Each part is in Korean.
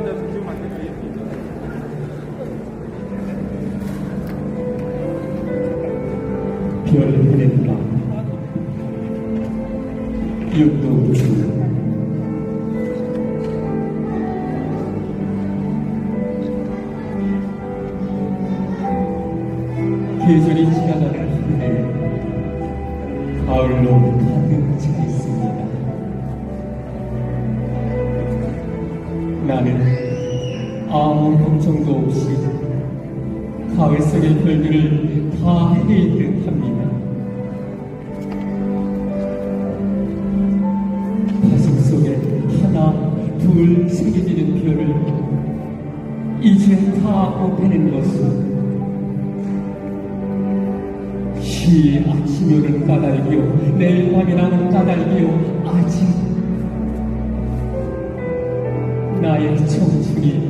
옆에 의자 앉아서 찍으면 안 되죠. 별 보낸 밤 육도 주 계절이 지나가는 하늘에 가을로 가득 차 있습니다. 나는 아무 걱정도 없이 가을 속의 별들을 다 헤일 듯 합니다. 가슴 속에 하나, 둘 새겨지는 별을 이제 다 못해낸 것은 시 아침이 오는 까닭이요 내일 밤이 나는 까닭이요 아직 나의 청춘이 다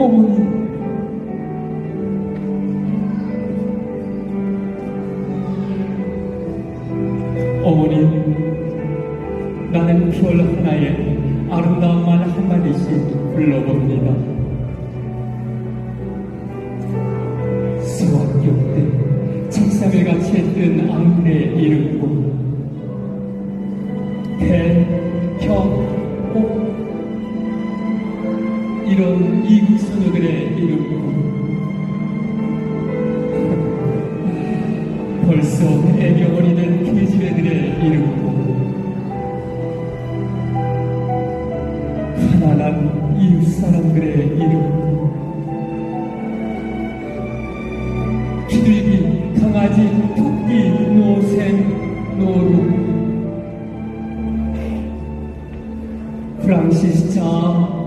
어머니. 어머니, 나는 별 하나에 아름다운 말 한마디씩 불러봅니다. 수학교 때 책상에 같이 했던 아이의 이름고 대, 형, 옥 이런 이국 소녀들의 이름고 벌써 애경어리 된 계집애들의 이름고 가난한 이웃 사람들의 이름. 비둘기, 강아지, 토끼, 노생, 노루. 프랑시스 자,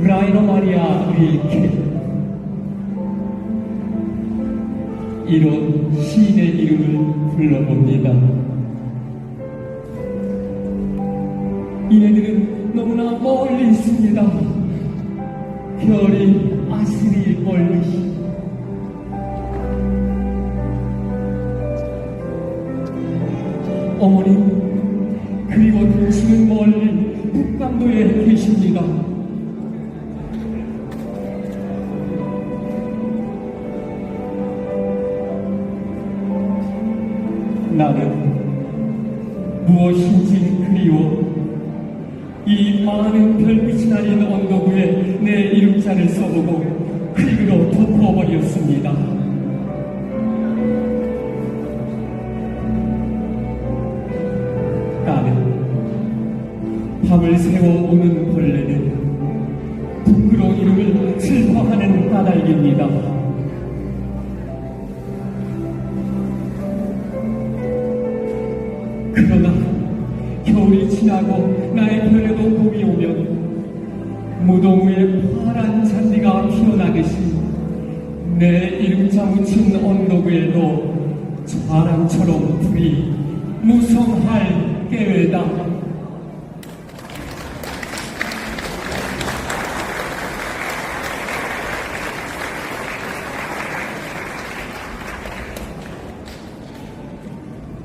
라이노 마리아 윌케 이런 시인의 이름을 불러봅니다. 이네들은 너무나 멀리 있습니다. 별이 아스리 멀리. 어머님, 그리고 당신은 멀리 북반도에 계십니다. 나는 무엇인지 그리워 이 많은 별빛이 나린 언덕 위에 내 이름자를 써보고 크릭으로 덮어버렸습니다. 나는 밤을 새워 오는 벌레는 부끄러운 이름을 슬퍼하는 까닭입니다. 겨울이 지나고 나의 별에도 봄이 오면 무동 위에 파란 잔디가 피어나듯이 내 이름자 묻힌 언덕 위에도 바람처럼 불이 무성할 깨외다